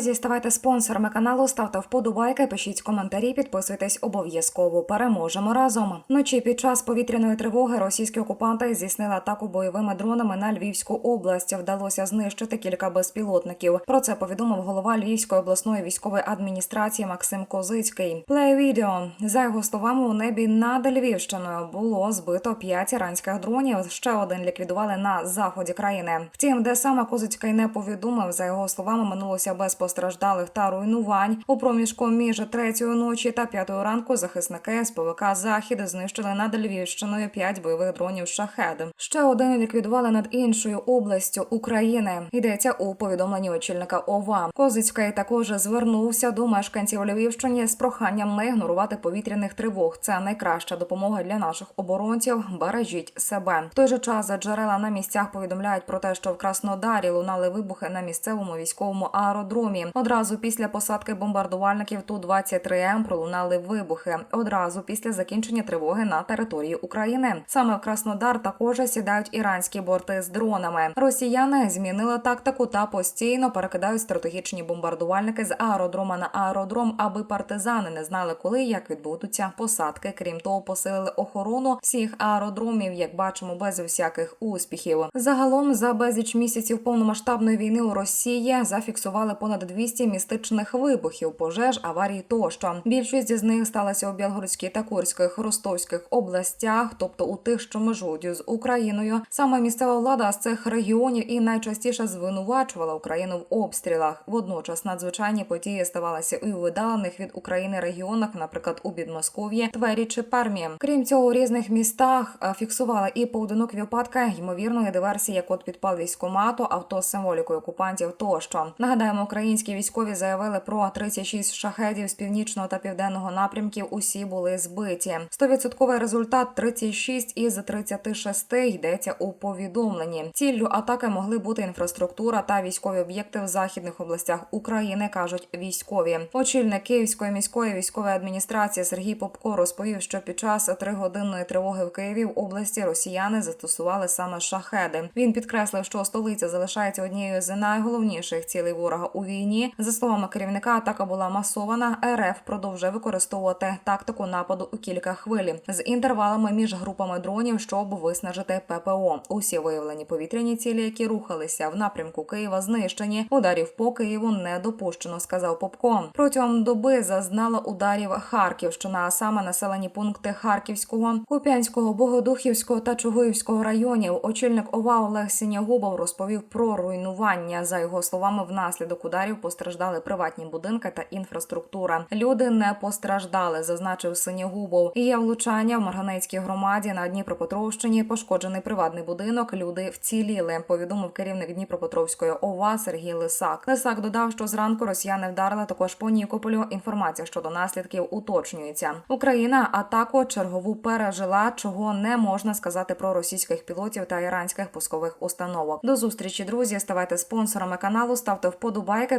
Друзі, ставайте спонсорами каналу, ставте вподобайки, пишіть коментарі, підписуйтесь обов'язково. Переможемо разом. Вночі під час повітряної тривоги російські окупанти здійснили атаку бойовими дронами на Львівську область. Вдалося знищити кілька безпілотників. Про це повідомив голова Львівської обласної військової адміністрації Максим Козицький. Плей відео за його словами у небі над Львівщиною було збито п'ять іранських дронів. Ще один ліквідували на заході країни. Втім, де саме Козицький не повідомив, за його словами, минулося без постраждалих та руйнувань. У проміжку між третьої ночі та п'ятої ранку захисники СПВК Захід знищили над Львівщиною п'ять бойових дронів шахед. Ще один ліквідували над іншою областю України. Йдеться у повідомленні очільника ОВА. Козицький також звернувся до мешканців Львівщини з проханням не ігнорувати повітряних тривог. Це найкраща допомога для наших оборонців. Бережіть себе. В той же час джерела на місцях повідомляють про те, що в Краснодарі лунали вибухи на місцевому військовому аеродромі. Одразу після посадки бомбардувальників ту 23 м пролунали вибухи. Одразу після закінчення тривоги на території України. Саме в Краснодар також сідають іранські борти з дронами. Росіяни змінили тактику та постійно перекидають стратегічні бомбардувальники з аеродрома на аеродром, аби партизани не знали, коли і як відбудуться посадки. Крім того, посилили охорону всіх аеродромів, як бачимо, без всяких успіхів. Загалом за безліч місяців повномасштабної війни у Росії зафіксували понад 200 містичних вибухів, пожеж, аварій тощо. Більшість з них сталася у Білгородській та Курських Ростовських областях, тобто у тих, що межують з Україною. Саме місцева влада з цих регіонів і найчастіше звинувачувала Україну в обстрілах. Водночас надзвичайні події ставалися і у видалених від України регіонах, наприклад, у Підмосков'ї, Твері чи Пермі. Крім цього, у різних містах е, фіксували і поодинокі випадки ймовірної диверсії, як от підпал військомату, авто з символікою окупантів тощо. Нагадаємо, українські військові заявили про 36 шахедів з північного та південного напрямків. Усі були збиті. Стовідсотковий результат 36 із 36 йдеться у повідомленні. Ціллю атаки могли бути інфраструктура та військові об'єкти в західних областях України, кажуть військові. Очільник Київської міської військової адміністрації Сергій Попко розповів, що під час тригодинної тривоги в Києві в області росіяни застосували саме шахеди. Він підкреслив, що столиця залишається однією з найголовніших цілей ворога у війні. За словами керівника, атака була масована. РФ продовжує використовувати тактику нападу у кілька хвилі з інтервалами між групами дронів, щоб виснажити ППО. Усі виявлені повітряні цілі, які рухалися в напрямку Києва, знищені. Ударів по Києву не допущено, сказав Попко. Протягом доби зазнала ударів Харківщина, а саме населені пункти Харківського, Куп'янського, Богодухівського та Чугуївського районів. Очільник ОВА Олег Сінягубов розповів про руйнування. За його словами, внаслідок ударів постраждали приватні будинки та інфраструктура. Люди не постраждали, зазначив Синягубов. Є влучання в Марганецькій громаді на Дніпропетровщині. Пошкоджений приватний будинок. Люди вціліли. Повідомив керівник Дніпропетровської ОВА Сергій Лисак. Лисак додав, що зранку росіяни вдарили також по Нікополю. Інформація щодо наслідків уточнюється. Україна атаку чергову пережила, чого не можна сказати про російських пілотів та іранських пускових установок. До зустрічі, друзі. Ставайте спонсорами каналу, ставте вподобайки,